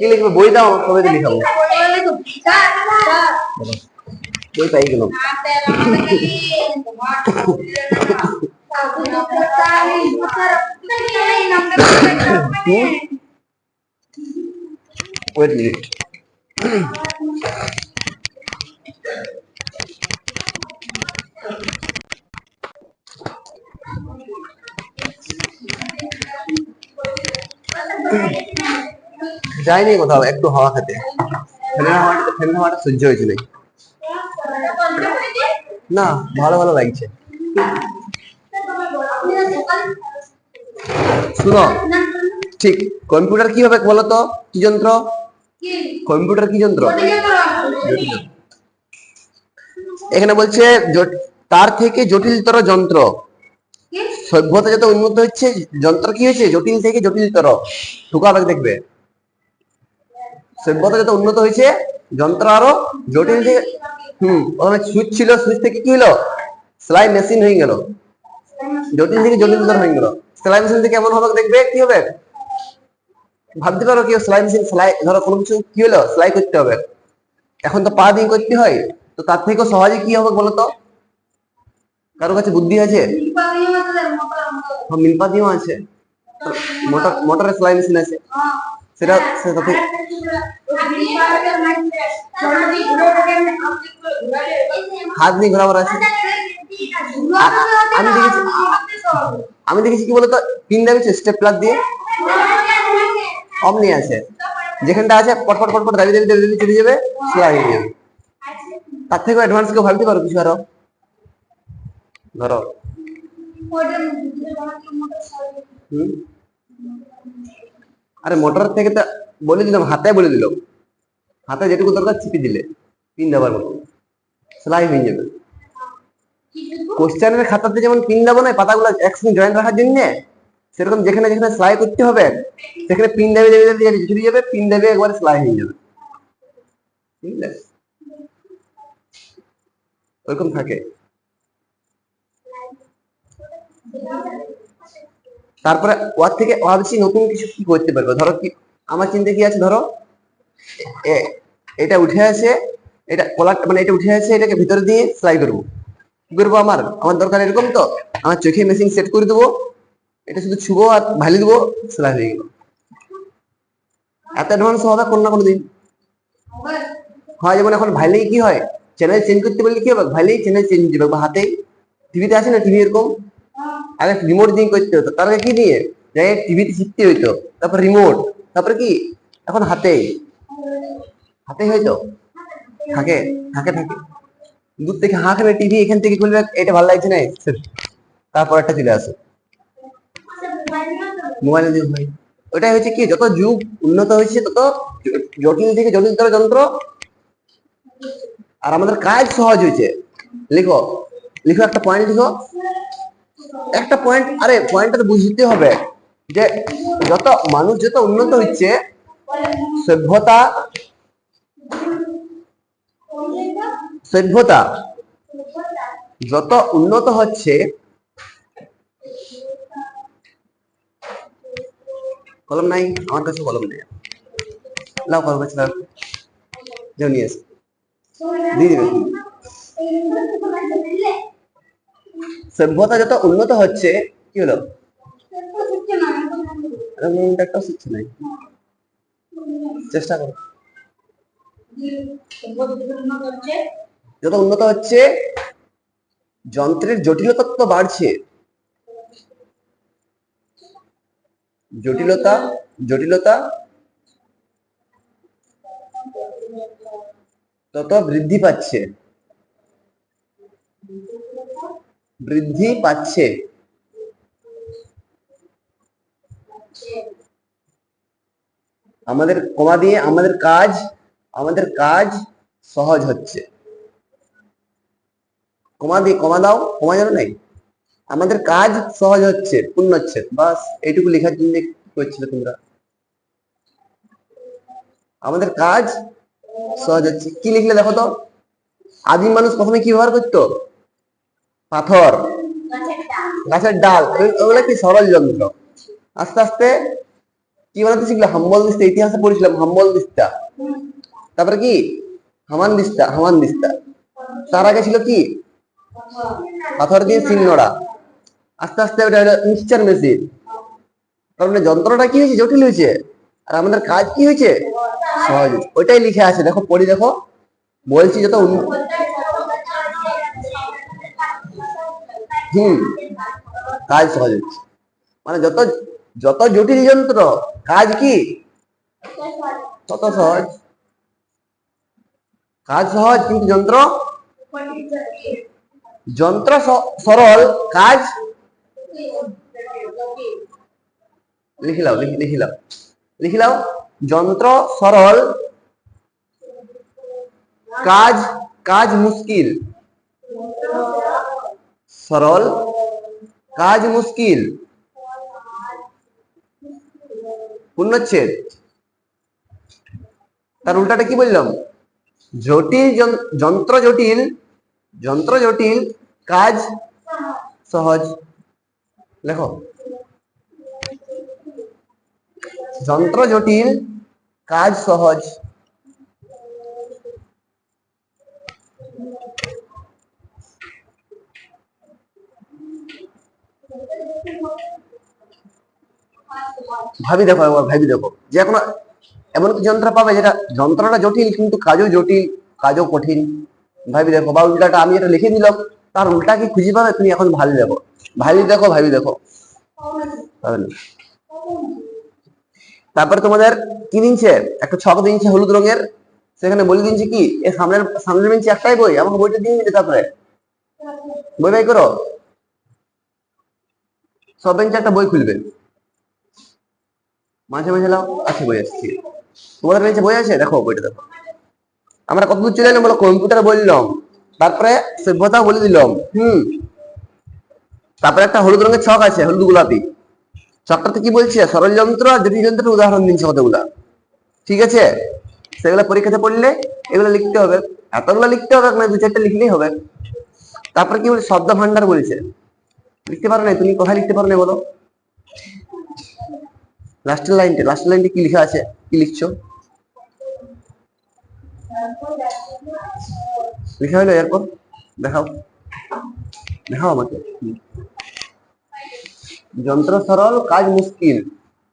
কি লিখবে? বই দাও কবে দিয়ে লিখাবো? বই পাই গেলাম ওয়েট মিনিট যাইনি কোথাও, একটু হাওয়া খেতে। হাওয়াটা সহ্য হয়েছে নাকি না, ভালো ভালো লাগছে। শুনো, ঠিক, কম্পিউটার কি হবে বলো তো? কি যন্ত্র? কম্পিউটার কি যন্ত্র? এখানে বলছে তার থেকে জটিলতর যন্ত্র। সভ্যতা যত উন্নত হচ্ছে, যন্ত্র কি হয়েছে? জটিল থেকে জটিলতর। ঢুকাবে দেখবে। সভ্যতা যত উন্নত হয়েছে যন্ত্র আরও জটিল থেকে হম প্রথমে সুইচ ছিল সুইচ থেকে কি হলো? সেলাই মেশিন হয়ে গেল। জটিল থেকে জটিলতর হয়ে গেল। সেলাই মেশিন থেকে এমন হবে দেখবে কি হবে? ভাবতে পারো কি সেলাই মেশিন সেলাই ধরো কোনো কিছু কি হলো? সেলাই করতে হবে। এখন তো পা দিয়ে করতে হয়। তো তার থেকেও সহজে কি হবে বলো তো? কারও কাছে বুদ্ধি আছে? হ্যাঁ, মিলপা দিয়েও আছে। মোটর মোটরের সেলাই মেশিন আছে। সেটা সেটা থেকে হাত নিয়ে ঘোরাবার আছে আমি দেখেছি আমি দেখেছি কি বলতো? পিন দেবে স্টেপলার দিয়ে। অমনি আছে যেখানটা আছে পটপট পটপট দাবি দাবি দাবি দাবি চলে যাবে সেলাই হয়ে যাবে। তার থেকেও অ্যাডভান্স কেউ ভাবতে পারো কিছু আরও। ধরো। হুম? আরে মোটর থেকে তো বলে দিলাম, হাতে বলে দিলাম। হাতে যেটুকু দরকার চিপে দিলে। পিন দেওয়ার মতো সেলাই হয়ে যাবে। কোশ্চেনের খাতাতে যেমন পিন দেবো না পাতাগুলো একসঙ্গে জয়েন্ট রাখার জন্য, সেরকম যেখানে যেখানে সেলাই করতে হবে, সেখানে পিন দেবে দেবে দেবে চলে যাবে পিন দেবে একবারে সেলাই হয়ে যাবে। বুঝলে ওইরকম থাকে। তারপরে ওর থেকে ভাবছি নতুন কিছু কি করতে পারব? ধরো কি, আমার চিন্তা কি আছে? ধরো এটা উঠে আসে, এটা কলার মানে এটা উঠে আসে, এটাকে ভিতরে দিয়ে সেলাই করব। কি করব আমার? আমার দরকার এরকম তো। আমার চোখে মেশিন সেট করে দেবো, এটা শুধু ছুবো আর ভালি দেবো সেলাই হয়ে গেল। এত অ্যাডভান্স হবে কোনো না কোনো দিন। হয় যেমন এখন ভাইলেই কি হয়? চ্যানেল চেঞ্জ করতে বললে কি হবে? ভাইলেই চ্যানেল চেঞ্জ হয়ে যাবে বা হাতে টিভিতে আছে না টিভি এরকম? আগে রিমোট দিয়ে করতে হতো? তার আগে কি দিয়ে? যাই টিভিতে শিখতে হইতো। তারপর রিমোট তারপরে কি? এখন হাতে। হাতে হয়তো? থাকে। থাকে থাকে। দূর থেকে হাঁ খাবে টিভি এখান থেকে খুলবে, এটা ভালো লাগছে না? তারপর একটা চলে আসে। মোবাইলের যুগ ভাই ওটাই হচ্ছে কি? যত যুগ উন্নত হয়েছে, তত জটিল থেকে জটিলতর যন্ত্র। আর আমাদের কাজ সহজ হয়েছে। লিখো। লিখো একটা পয়েন্ট লিখো। একটা পয়েন্ট আরে পয়েন্টটা তো বুঝতে হবে যে যত মানুষ যত উন্নত হচ্ছে, সভ্যতা সভ্যতা যত উন্নত হচ্ছে, কলম নাই, আমার কাছে কলম নেই। লাও কলম আছে নিয়ে দিয়ে দিবে। সভ্যতা যত উন্নত হচ্ছে কি হলো? একটাও শিখছে নাই চেষ্টা করো। যত উন্নত হচ্ছে যন্ত্রের জটিলতা তত বাড়ছে। জটিলতা জটিলতা তত বৃদ্ধি পাচ্ছে। বৃদ্ধি পাচ্ছে। আমাদের কমা দিয়ে আমাদের কাজ আমাদের কাজ সহজ হচ্ছে। কমা দিয়ে কমা দাও কমা যাবে নাই। আমাদের কাজ সহজ হচ্ছে, পূর্ণ হচ্ছে। বাস, এইটুকু লেখার জন্য করছিলে তোমরা? আমাদের কাজ সহজ হচ্ছে। কি লিখলে দেখো তো? আদিম মানুষ প্রথমে কি ব্যবহার করতো? পাথর গাছের ডাল। ওগুলো কি সরল যন্ত্র আস্তে আস্তে কি বানাতে শিখলে হাম্বল দিস্তা ইতিহাসে পড়েছিলাম হাম্বল দিস্তা। তারপরে কি? হামান দিস্তা হামান দিস্তা। তার আগে ছিল কি? পাথর দিয়ে সিল আস্তে আস্তে ওটা হলো মিক্সচার মেশিন। মানে যন্ত্রটা কি হয়েছে? জটিল হয়েছে। আর আমাদের কাজ কি হয়েছে? সহজ। ওইটাই লিখে আছে। দেখো পড়ি দেখো। বলছি যত হুম। কাজ সহজ হচ্ছে। মানে যত যত জটিল যন্ত্র, কাজ কি? তত সহজ। কাজ সহজ কিন্তু যন্ত্র। যন্ত্র স- সরল, কাজ। লিখিলাও লিখি- লিখিলাও লিখিলাও যন্ত্র সরল, কাজ কাজ মুশকিল। সরল, কাজ মুশকিল পূর্ণচ্ছেদ তার উল্টাটা কি বললাম? জটিল যন- যন্ত্র জটিল যন্ত্র জটিল, কাজ সহজ। লেখো। যন্ত্র জটিল, কাজ সহজ। ভাবি দেখো, একবার ভাবি দেখো। যে এমন কি যন্ত্র পাবে যেটা যন্ত্রটা জটিল, কিন্তু কাজও জটিল, কাজও কঠিন। ভাবি দেখো, বা উল্টাটা আমি এটা লিখে দিলাম, তার উল্টা কি খুঁজে পাবে? তুমি এখন দেখো। দেখো, ভাবি দেখো। তারপরে তোমাদের কি দিনছে একটা ছক দিনছে হলুদ রঙের, সেখানে বলে দিনছে কি, এ সামনের সামনের বেঞ্চে একটাই বই, আমাকে বইটা দিয়ে দিতে তারপরে বই বাই করো। সব একটা বই খুলবে। মাঝে মাঝে লাও আছে বই তোমাদের বই আছে? দেখো বইটা দেখো। আমরা কতদূর চলে এলাম বলো? কম্পিউটার বললাম। তারপরে সভ্যতা বলে দিলাম। হুম। তারপরে একটা হলুদ রঙের ছক আছে, হলুদ গোলাপি। ছকটাতে কি বলছে? সরল যন্ত্র আর জটিল যন্ত্রের উদাহরণ দিচ্ছে কতগুলা। ঠিক আছে? সেগুলো পরীক্ষাতে পড়লে এগুলো লিখতে হবে। এতগুলো লিখতে হবে না দু চারটে লিখলেই হবে। তারপরে কি বলছে শব্দ ভান্ডার বলেছে। লিখতে পারো না তুমি কোথায় লিখতে পারো বলো? লাস্টের লাইনটা লাস্টের লাইনটা কি লেখা আছে? কি লিখছো? লেখা হলো এরপর? দেখাও। দেখাও আমাকে। যন্ত্র সরল, কাজ মুশকিল।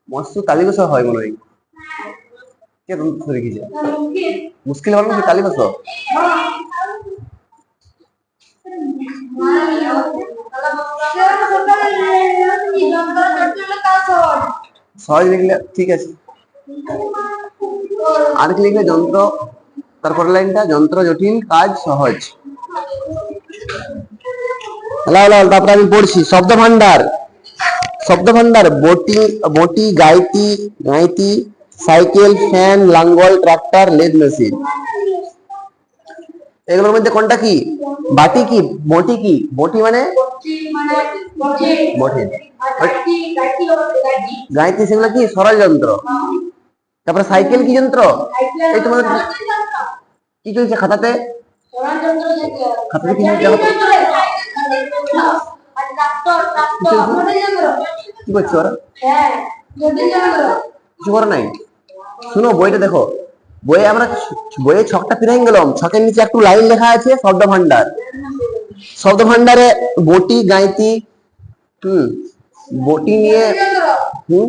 মস্ত তালিবস হয় মনে হয়। মুশকিল না তালিবস সহজ লিখলে ঠিক আছে। আর লিখলে যন্ত্র তারপর লাইনটা যন্ত্র জটিল, কাজ সহজ। তারপরে আমি পড়ছি। শব্দ ভান্ডার শব্দ ভান্ডার বটি বটি গাইতি গাইতি সাইকেল, ফ্যান, লাঙ্গল, ট্রাক্টর, লেদ মেশিন। এগুলোর মধ্যে কোনটা কি? বাটি কি? বটি কি? বটি মানে? বটি। গাইতি সেগুলো কি? সরল যন্ত্র তারপরে সাইকেল কি যন্ত্র? এই তোমাদের কি চলছে খাতাতে? খাতাতে কি কি করছ ওরা? কিছু করো নাই? শুনো বইটা দেখো। বইয়ে আমরা বইয়ে ছকটা ফিরে গেলাম। ছকের নিচে একটু লাইন লেখা আছে শব্দ ভান্ডার শব্দ ভান্ডারে বটি, গাইতি, হুম, বটি নিয়ে, হুম,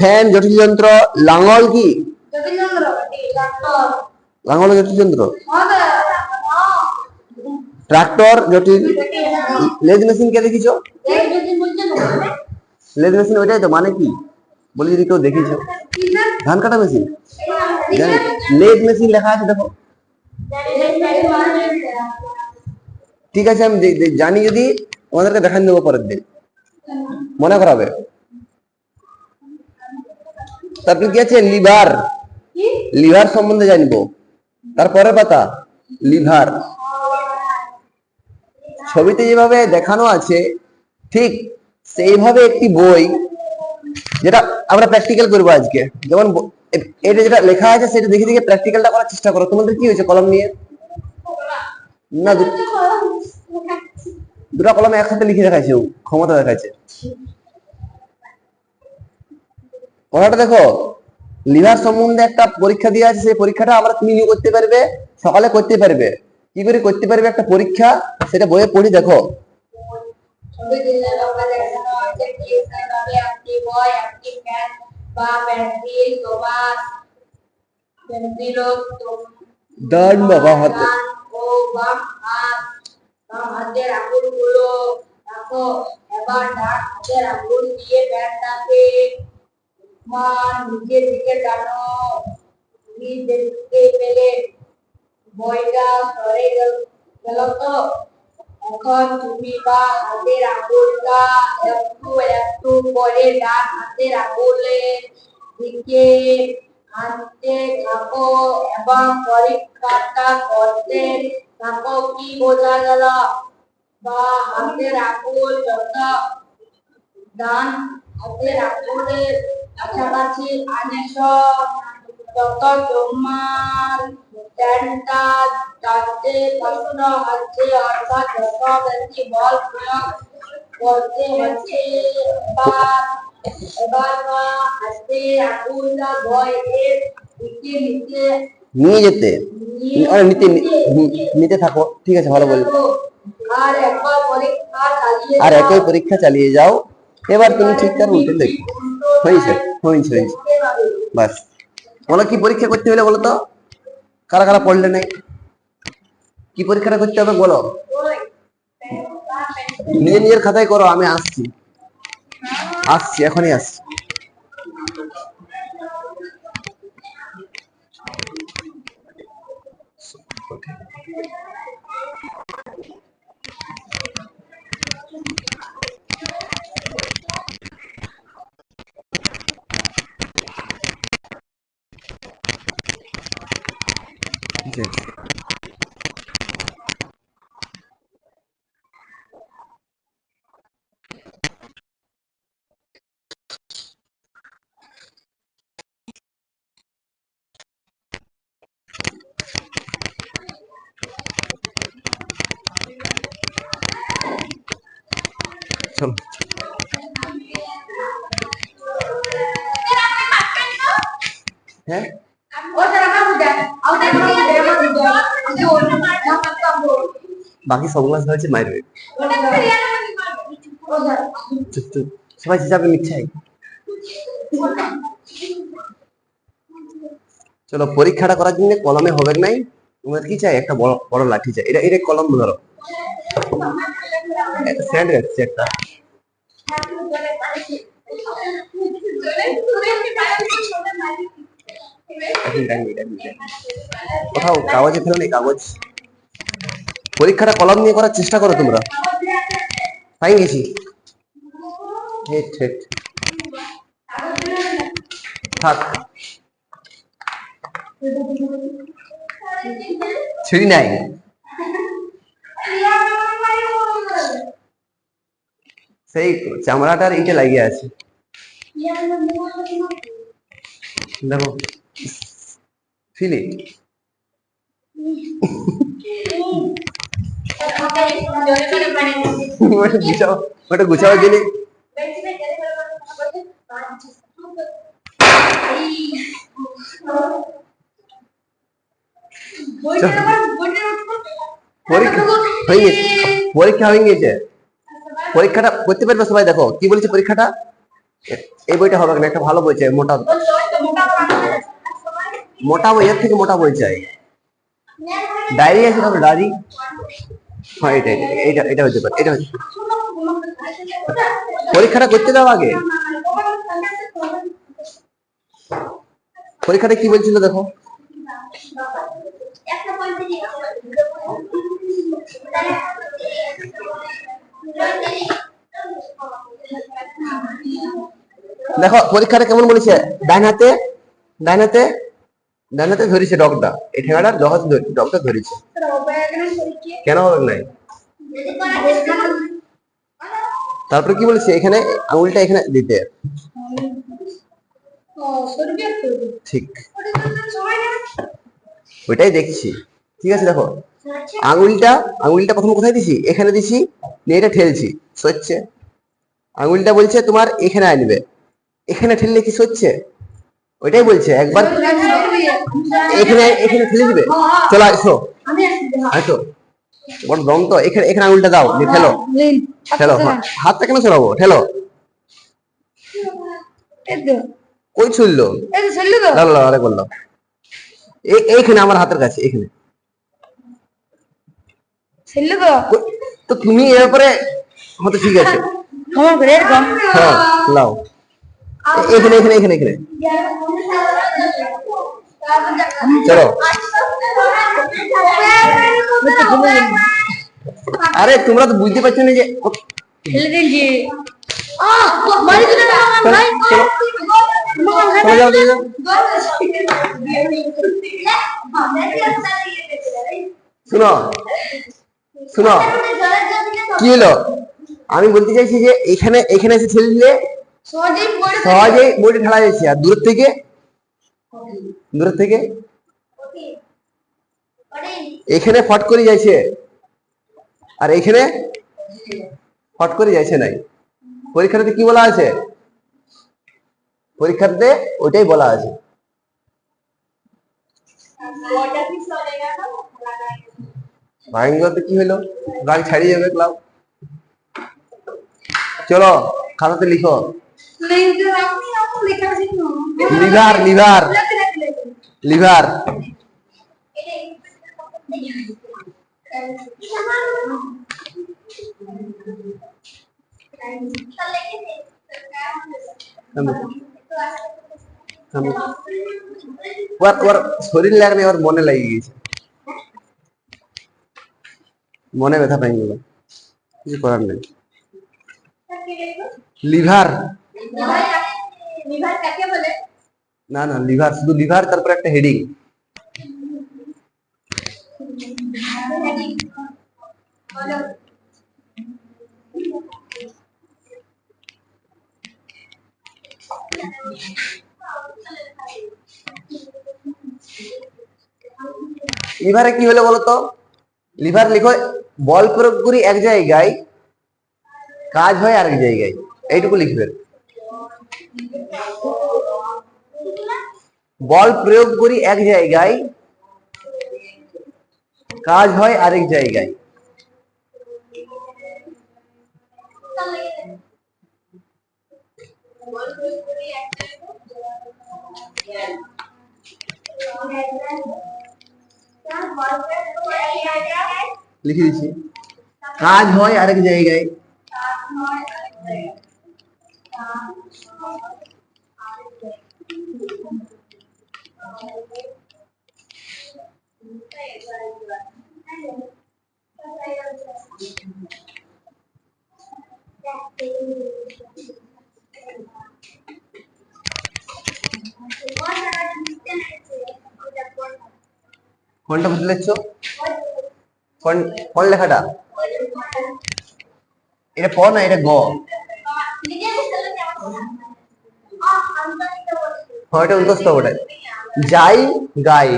ফ্যান জটিল যন্ত্র লাঙ্গল কি? লাঙ্গল জটিল যন্ত্র ট্রাক্টর, জটিল, লেজ মেশিন কে দেখিছো? লেজ মেশিন ওইটাই তো মানে কি? বলি যদি কেউ দেখিছো। ধান কাটা মেশিন জানি। লেজ মেশিন লেখা আছে দেখো। ঠিক আছে আমি জানি যদি তোমাদেরকে দেখান দেবো পরের দিন। মনে করাবে। তারপরে কি আছে? লিভার। লিভার সম্বন্ধে জানব। তারপরে পাতা লিভার। ছবিতে যেভাবে দেখানো আছে ঠিক সেইভাবে একটি বই যেটা আমরা প্র্যাকটিক্যাল করব আজকে। যেমন এটা যেটা লেখা আছে সেটা দেখে দেখে প্র্যাকটিক্যালটা করার চেষ্টা করো। তোমাদের কি হয়েছে কলম নিয়ে? না দুটো কলমে একসাথে লিখে দেখাইছে ও, ক্ষমতা দেখাচ্ছে কথাটা দেখো লিভার সম্বন্ধে একটা পরীক্ষা দেওয়া আছে সেই পরীক্ষাটা আমরা তুমি করতে পারবে সকালে করতে পারবে। কি করে করতে পারবে একটা পরীক্ষা সেটা বইয়ে পড়ি দেখো। ডান বাবা হাতে। এবার ডান হাতের দিয়ে পেনটাকে মা নিচের টানো বইটা সরে গেল তো এখন তুমি বা হাতের আঙুলটা একটু একটু করে ডান হাতের আঙুলের দিকে আনতে থাকো এবং পরীক্ষাটা করতে থাকো, কি বোঝা গেল? বা হাতের আঙুল যত ডান হাতের আঙুলের কাছাকাছি আনেছ তোমার প্রশ্ন হচ্ছে অর্থাৎ যত বল প্রয়োগ করতে হচ্ছে এবার এবার বা হাতে আঙুলটা বয়ের নিচে নিচে নিয়ে যেতে। আরে নিতে নিতে থাকো। ঠিক আছে ভালো বলবে আর একবার পরীক্ষা চালিয়ে আর। একই পরীক্ষা চালিয়ে যাও। এবার তুমি ঠিকঠাক উল্টে দেখো। হয়েছে হয়েছে হয়েছে। বাস। বলো, কি পরীক্ষা করতে হলে বলো তো? কারা কারা পড়লে নাই? কি পরীক্ষাটা করতে হবে বলো? নিজের নিজের খাতায় করো, আমি আসছি। আসছি, এখনই আসছি। 谢 বাকি সবগুলো ফেরিয়ানা মানে ওটা চুপ চুপ সবাই হিসাবে মিথ্যাই চলো পরীক্ষাটা করার জন্য কলমে হবে নাই। তোমাদের কি চাই? একটা বড় বড় লাঠি চাই। এটা এটা কলম ধরো। একটা। কোথাও কাগজে ফেলো নেই কাগজ। পরীক্ষাটা কলম নিয়ে করার চেষ্টা করো তোমরা। পাই গেছি। থাক। ছিঁড়ি নাই। সেই চামড়াটার এইটা লাগিয়ে আছে। দেখো। ফিল ইট ওটা গুছাও ওটা গুছাও দিলে পরীক্ষা হয়ে গেছে পরীক্ষা হয়ে গেছে পরীক্ষাটা করতে পারবে সবাই দেখো কি বলেছে পরীক্ষাটা এ- এই বইটা হবে না একটা ভালো বই চাই মোটা মোটা বই এর থেকে মোটা বই চাই ডায়েরি আছে দেখো ডায়েরি হ্যাঁ এটা এটা, এটা হতে পারে এটা পরীক্ষাটা করতে দাও আগে। পরীক্ষাটা কি বলছিল দেখো? দেখো পরীক্ষাটা কেমন বলেছে? ডান হাতে ডান হাতে ডান হাতে ধরেছে ডগটা। এই ঠেঙাটা ডগটা ধরেছে। কেন হবে নাই? তারপরে কি বলেছে? এখানে আঙুলটা এখানে দিতে। ঠিক। ওইটাই দেখছি। ঠিক আছে দেখো। আঙুলটা আঙুলটা প্রথম কোথায় দিছি? এখানে দিছি নিয়ে এটা ঠেলছি। সচ্ছে আঙুলটা বলছে তোমার এখানে আনবে। এখানে ঠেললে কি সচ্ছে ওইটাই বলছে। একবার এখানে এখানে ঠেলে দিবে। চলো এসো আমি বড় দম তো এখানে এখানে আঙুলটা দাও দিয়ে ঠেলো। ঠেলো হ্যাঁ, হাতটা কেন সরাবো ঠেলো। কই ছুললো লাল লাল আরে করল এই- এইখানে আমার হাতের কাছে এখানে তো। তুমি এরপরে হয়তো ঠিক আছে। হ্যাঁ লাও এখানে এখানে এখানে এখানে। চলো। আরে তোমরা তো বুঝতে পারছ না যে শুনো শুনো। কি হলো? আমি বলতে চাইছি যে এখানে এখানে এসে ছেলে দিলে সহজেই বইটা ঢালা যাচ্ছে আর দূরের থেকে দূরের থেকে? এখানে ফট করে যাইছে। আর এখানে ফট করে যাইছে নাই। পরীক্ষাতে কি বলা আছে? পরীক্ষাতে ওইটাই বলা আছে। কি হলো? গাড়ি ছাড়িয়ে যাবে ক্লাব। চলো খাতাতে লিখো। Liver liver. লিভার। ওর শরীর লাগবে ওর মনে লাগিয়ে গেছে। মনে ব্যথা পাই গেল কিছু করার নেই। লিভার। লিভার কাকে বলে? না না লিভার শুধু লিভার তারপর একটা হেডিং লিভারে কি হলো বলতো? লিভার লিখো, বল প্রয়োগ করি এক জায়গায়, কাজ হয় আরেক জায়গায়। এইটুকু লিখবে। বল প্রয়োগ করি এক জায়গায়, কাজ হয় আরেক জায়গায়। লিখে দিচ্ছি। কাজ হয় আরেক জায়গায়। কোনটা বুঝতে লিখছো কোন কোন লেখাটা? এটা প না, এটা গ? এটা উন্তস্ত ওটা যাই, গাই।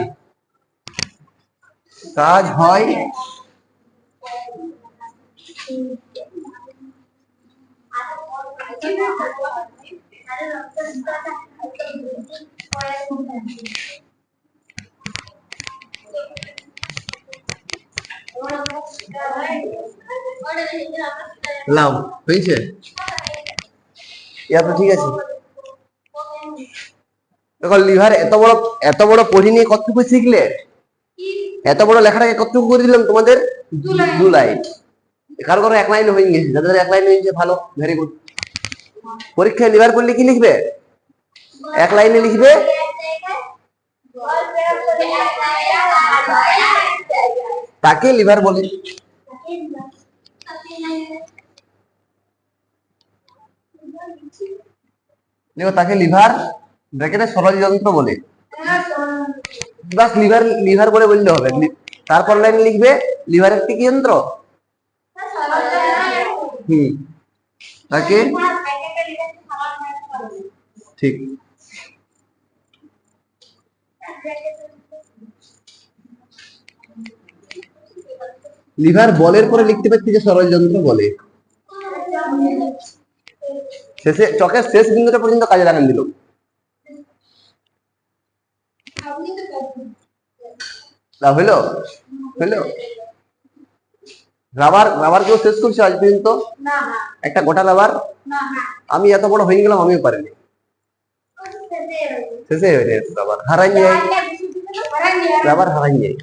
কাজ হয় লাও হয়েছে তো ঠিক আছে দেখো, লিভার এত বড় এত বড় পড়ি নিয়ে কতটুকু শিখলে? এত বড় লেখাটাকে কতটুকু করে দিলাম তোমাদের? দু লাইন। কারও কারও এক লাইন হয়ে গেছে যাদের এক লাইন হয়েছে ভালো ভেরি গুড পরীক্ষায় লিভার করলে কি লিখবে? এক লাইনে লিখবে? তাকে লিভার বলে। দেখো তাকে লিভার ব্র্যাকেটে সরল যন্ত্র বলে। বাস লিভার লিভার বলে বললে হবে। তারপর লাইন লিখবে লিভার একটি কি যন্ত্র? হুম। ঠিক। লিভার বলের পরে লিখতে পারছি যে সরল যন্ত্র বলে। শেষে, চকের শেষ বিন্দুটা পর্যন্ত কাজে লাগান দিল। তা হইল? হইল? রাবার রাবার কেউ শেষ করছে আজ পর্যন্ত? না না। একটা গোটা রাবার না না। আমি এত বড় হয়ে গেলাম আমিও পারিনি। শেষে হয়ে গেছে রাবার হারাই নিয়ে রাবার হারাই নিয়ে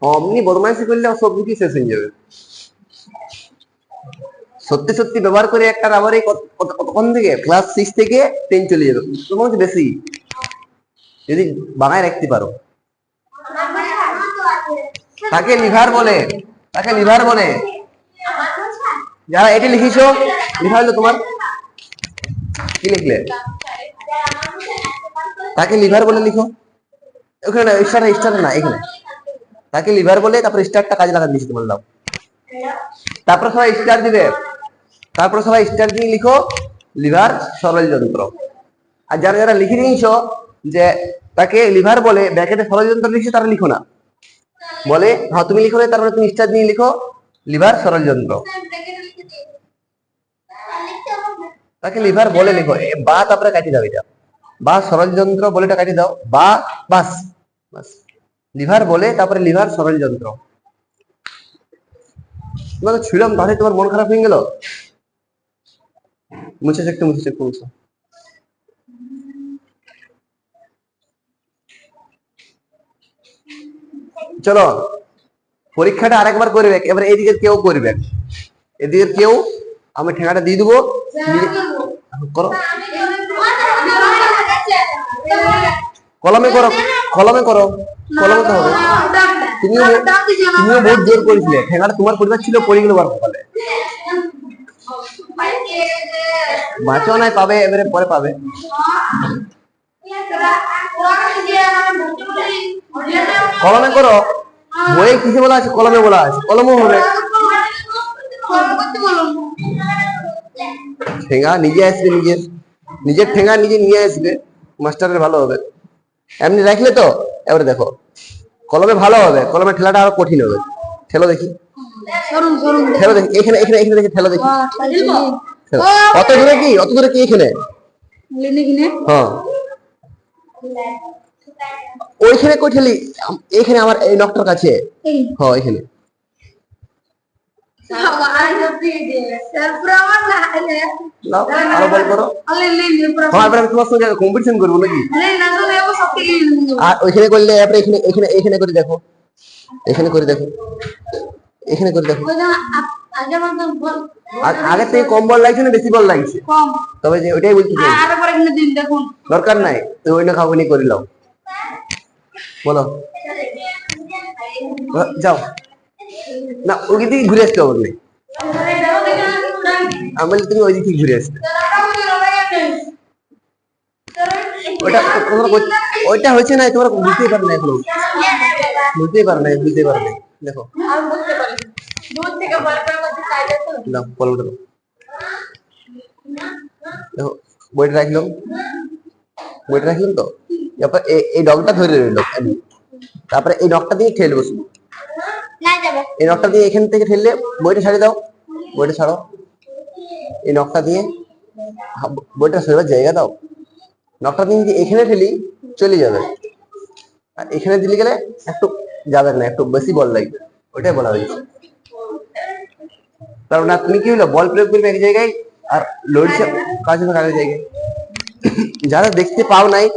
অমনি বদমাইশি করলে সব কিছু শেষ হয়ে যাবে। সত্যি সত্যি ব্যবহার করে একটা রাবারে কত- কত- কতক্ষণ থেকে? ক্লাস সিক্স থেকে টেন চলে যাবে। তোমার বেশি। যদি বাঙায় রাখতে পারো। তাকে লিভার বলে, তাকে লিভার বলে। যারা এটা লিখিছো লিখা হলো তোমার। কি লিখলে? তাকে লিভার বলে লিখো। ওখানে স্টার স্টার না, এখানে। তাকে লিভার বলে, তারপর স্টারটা কাজে লাগান দিচ্ছি তোমার দাও তারপর সবাই স্টার দিবে। তারপর সবাই স্টার দিয়ে লিখো, লিভার সরল যন্ত্র আর যারা যারা লিখে নিয়েছো, যে তাকে লিভার বলে, ব্যাকেটে সরল যন্ত্র লিখছো, তারা লিখো না। বলে হ্যাঁ তুমি লিখো তারপরে তুমি স্টার দিয়ে লিখো, লিভার সরল যন্ত্র। তাকে লিভার বলে লিখো বা, তারপরে কাটি দাও এটা। বা, সরল যন্ত্র বলে এটা কাটি দাও, বা, বাস বাস। লিভার বলে, তারপরে লিভার সরল যন্ত্র। তোমাকে ছুঁলাম তাহলে তোমার মন খারাপ হয়ে গেল? মুছে একটু মুছে একটু মুছে। চলো, পরীক্ষাটা আরেকবার করবে, এবার এইদিকে কেউ করবে। এদিকে কেউ, আমি ঠেঙাটা দিয়ে দেবো। করো। কলমে করো কলমে করো, কলমে তো হবে। তুমিও তুমিও বহুত জোর করেছিলে। ঠেঙাটা তোমার পরিবার ছিল, পড়ে গেল বাঁচো নাই, পাবে, এবারে পরে পাবে। কলমে করো। বইয়ে কিসে বলা আছে? কলমে বলা আছে। কলমও হবে। ঠেঙা নিজে আসবে নিজের নিজের ঠেঙা নিজে নিয়ে আসবে। মাস্টারের ভালো হবে। এমনি রাখলে তো? এবারে দেখো। কলমে ভালো হবে। কলমে ঠেলাটা আরও কঠিন হবে। ঠেলো দেখি। ঠেলো দেখি। এখানে এখানে এখানে দেখি। ঠেলো দেখি। অত দূরে কি? অত দূরে কি এখানে? হ্যাঁ। ওইখানে কই ঠেলি? এখানে আমার এই নকটার কাছে। হ্যাঁ হ্যাঁ কম্পিটিশন করব নাকি? আর ওইখানে করলে এখানে এখানে করে দেখো। এখানে করে দেখো। এখানে করে দেখো। আ- আগের থেকে কম বল লাগছে না বেশি বল লাগছে? তবে যে ওইটাই বলছি দরকার নাই তুমি ওই না খাব নি করে নাও। বলো। যাও। না ওই দিকে ঘুরে আসতে হবে আমি বলি তুমি ওই দিক ঘুরে আসতে। ওটা তোমরা ওইটা হয়েছে না তোমরা বুঝতেই পারো না এখনও। বুঝতেই পারো না বুঝতেই পারো না। দেখো। দূর থেকে বল করে করতে চাইলে তো দাও বলো দেখো দেখো বইটা রাখলাম। বইটা রাখলাম তো? তারপর এই ডগটা ধরে রইল। তারপরে এই নখটা দিয়ে ঠেলবো শুধু এই নখটা দিয়ে এখান থেকে ঠেললে বইটা ছাড়িয়ে দাও। বইটা ছাড়ো। এই নখটা দিয়ে বইটা সরবার জায়গা দাও। নখটা দিয়ে এখানে ঠেলি চলে যাবে। আর এখানে দিলে গেলে একটু যাবে না, একটু বেশি বল লাগবে। ওইটাই বলা হয়েছে। কারণ না, তুমি কি হলো বল প্রয়োগ করবে এক জায়গায় আর লড়ছে কাজ হবে আরেক জায়গায়? যারা দেখতে পাও নাই,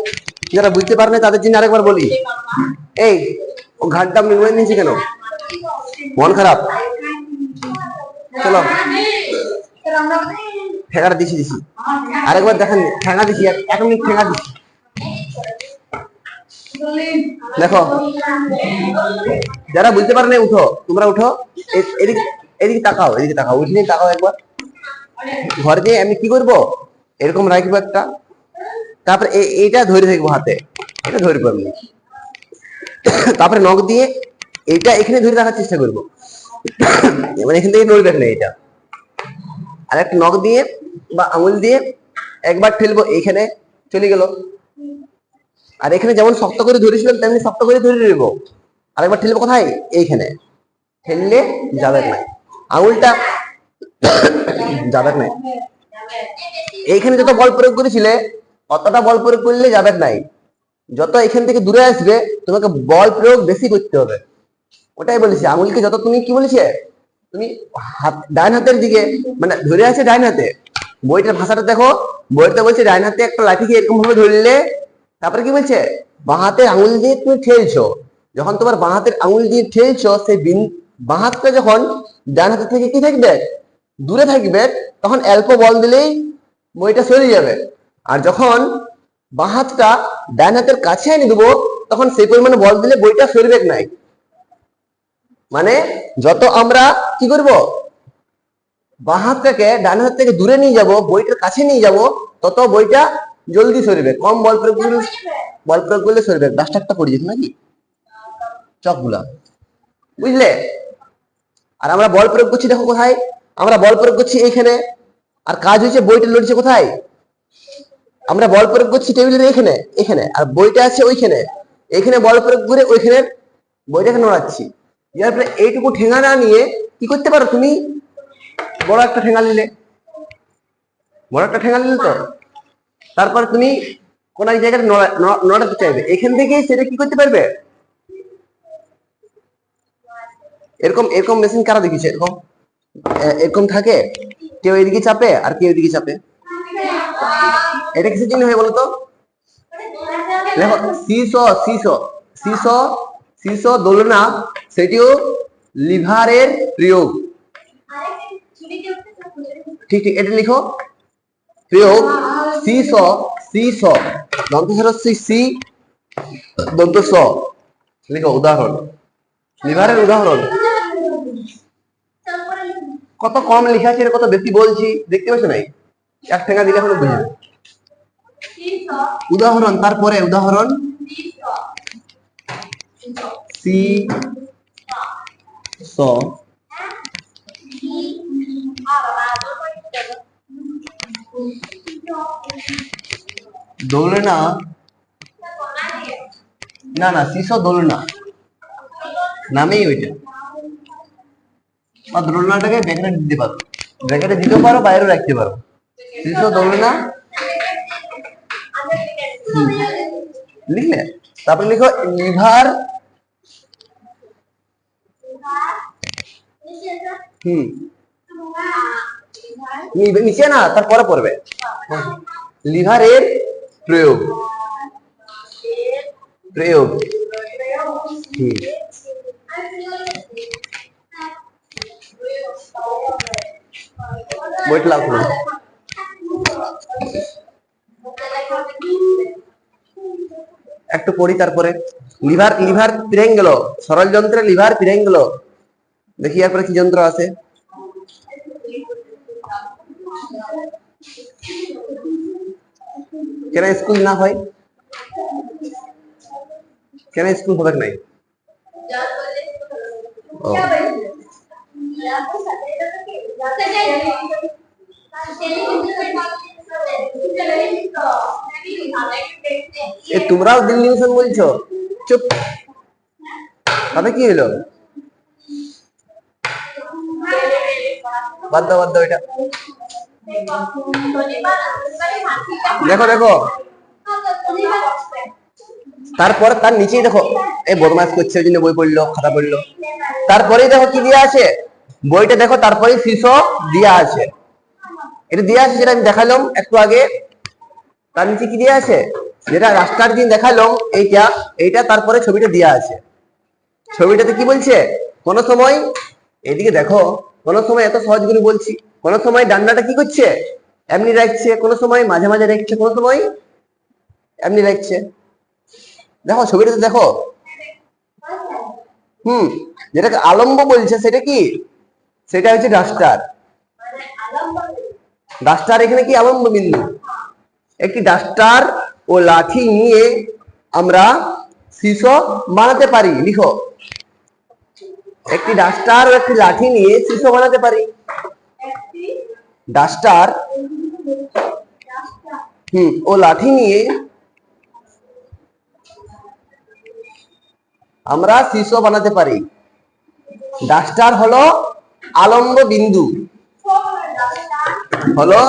যারা বুঝতে পারে না তাদের জন্য আরেকবার বলি। এই, ও ঘাটটা মিলমাই নিয়েছে কেন? মন খারাপ? চলো। ঠেকাটা দিছি দিছি। আরেকবার দেখেন ঠেঙা দিছি, এক- এক মিনিট ঠেঙা দিছি। দেখো, যারা বুঝতে পারে উঠো। তোমরা উঠো। এদিকে তাকাও এদিকে তাকাও। উঠলে তাকাও একবার। ঘরে দিয়ে আমি কি করব? এরকম রাখব একটা। তারপরে এইটা ধরে থাকব হাতে। এটা ধরবো আমি। তারপরে নখ দিয়ে এইটা এখানে ধরে রাখার চেষ্টা করব। এবার এখান থেকে নড়বে না এটা। আর একটা নখ দিয়ে বা আঙুল দিয়ে একবার ঠেলবো, এইখানে চলে গেল। আর এখানে যেমন শক্ত করে ধরেছিলাম, তেমনি শক্ত করে ধরে নেব। আরেকবার ঠেলবো কোথায়? এইখানে। ঠেললে যাবে না। আঙুলটা যাবে না। এইখানে যত বল প্রয়োগ করেছিলে অতটা বল প্রয়োগ করলে যাবে নাই। যত এখান থেকে দূরে আসবে, তোমাকে বল প্রয়োগ বেশি করতে হবে। ওটাই বলেছি। আঙুলকে যত তুমি কি বলেছে? তুমি হাত, ডান হাতের দিকে মানে ধরে আছে ডান হাতে। বইটার ভাষাটা দেখো। বইটা বলছে, ডান হাতে একটা লাঠিকে এরকম ভাবে ধরলে তারপরে কি বলছে? বাঁ হাতের আঙুল দিয়ে তুমি ঠেলছো। যখন তোমার বাঁ হাতের আঙুল দিয়ে ঠেলছো, সেই বিন বাঁ হাতটা যখন ডান হাতের থেকে কি থাকবে? দূরে থাকবে, তখন অল্প বল দিলেই বইটা সরে যাবে। আর যখন বাঁ হাতটা ডান হাতের কাছে এনে দেবো, তখন সেই পরিমাণে বল দিলে বইটা সরবে নাই মানে যত আমরা কি করব? বাঁ হাতটাকে ডান হাত থেকে দূরে নিয়ে যাব, বইটার কাছে নিয়ে যাব, তত বইটা জলদি সরবে কম বল প্রয়োগ করলে বল প্রয়োগ করলে সরবে। ডাস্টারটা পড়ে যেত নাকি? চকগুলা। বুঝলে? আর আমরা বল প্রয়োগ করছি দেখো কোথায়? আমরা বল প্রয়োগ করছি এইখানে। আর কাজ হচ্ছে বইটা লড়ছে কোথায়? আমরা বল প্রয়োগ করছি টেবিলের এখানে এখানে আর বইটা আছে ওইখানে। এখানে বল প্রয়োগ করে ওইখানে বইটাকে নড়াচ্ছি। এরপরে এইটুকু ঠেঙা না নিয়ে কি করতে পারো তুমি? বড় একটা ঠেঙা নিলে। বড় একটা ঠেঙা নিলে তো? তারপর তুমি কোন এক জায়গায় নড়া- নড়া- নড়াতে চাইবে। এখান থেকে সেটা কি করতে পারবে? এরকম এরকম মেশিন কারা দেখিছে এরকম এরকম থাকে? কেউ এদিকে চাপে আর কেউ এদিকে চাপে? এটা কিসের জন্য হয় বলতো? দেখো সিসো সিসো সিসো সিসো দোলনা সেটিও লিভারের প্রয়োগ। ঠিক ঠিক, এটা লিখো। প্রয়োগ সিস সিস দন্ত সি। সি দন্ত স। লিখো, উদাহরণ। লিভারের উদাহরণ। কত কম লেখা আছে কত বেশি বলছি, দেখতে পাচ্ছ নাই? এক ঠেঙ্গা দিলে এখন বুঝে উদাহরণ, তারপরে উদাহরণ। সি, স। দোলনা না। না সিস দোলনা নামেই ওইটা। আর ব্যাকেটে দিতে পারো। ব্যাকেটে পারো রাখতে পারো। দোলনা লিখলে? তারপরে লিখো লিভার হুম। নিচে না, তারপরে পড়বে। লিভারের প্রয়োগ। প্রয়োগ। বইটা লাভ একটু পড়ি, তারপরে লিভার লিভার পিরেন গেল। সরল যন্ত্রে লিভার পিরেন গেল। দেখি এরপরে কি যন্ত্র আছে। কেন স্কুল না হয়? কেন স্কুল হবে নাই? এ, তোমরাও দিল নিউশন বলছো? চুপ। তাতে কি হলো? বাদ দাও বাদ দাও এটা। দেখো দেখো। তারপরে তার নিচেই দেখো, এই বদমাস করছে, ওই জন্য বই পড়ল, খাতা পড়ল। তারপরেই দেখো কি দেওয়া আছে? বইটা দেখো তারপরে শীর্ষ দেওয়া আছে। এটা দেওয়া আছে যেটা আমি দেখালাম একটু আগে। তার নিচে কি দেওয়া আছে? যেটা রাস্তার দিন দেখালাম, এইটা এইটা তারপরে ছবিটা দেওয়া আছে। ছবিটাতে কি বলছে? কোন সময় এদিকে দেখো, কোন সময় এত সহজ করে বলছি, কোন সময় ডান্ডাটা কি করছে? এমনি রাখছে, কোন সময় মাঝে মাঝে রাখছে, কোন সময় এমনি রাখছে। দেখো ছবিটাতে দেখো। হুম, যেটাকে আলম্ব বলছে সেটা কি? সেটা হচ্ছে ডাস্টার। ডাস্টার এখানে কি আলম্ব বিন্দু? একটি ডাস্টার ও লাঠি নিয়ে আমরা শিশ বানাতে পারি, লিখো। একটি ডাস্টার ও একটি লাঠি নিয়ে শিশ বানাতে পারি। ডাস্টার, হুম, ও লাঠি নিয়ে আমরা শিশু বানাতে পারি। ডাস্টার হলো আলম্ব বিন্দু। হলো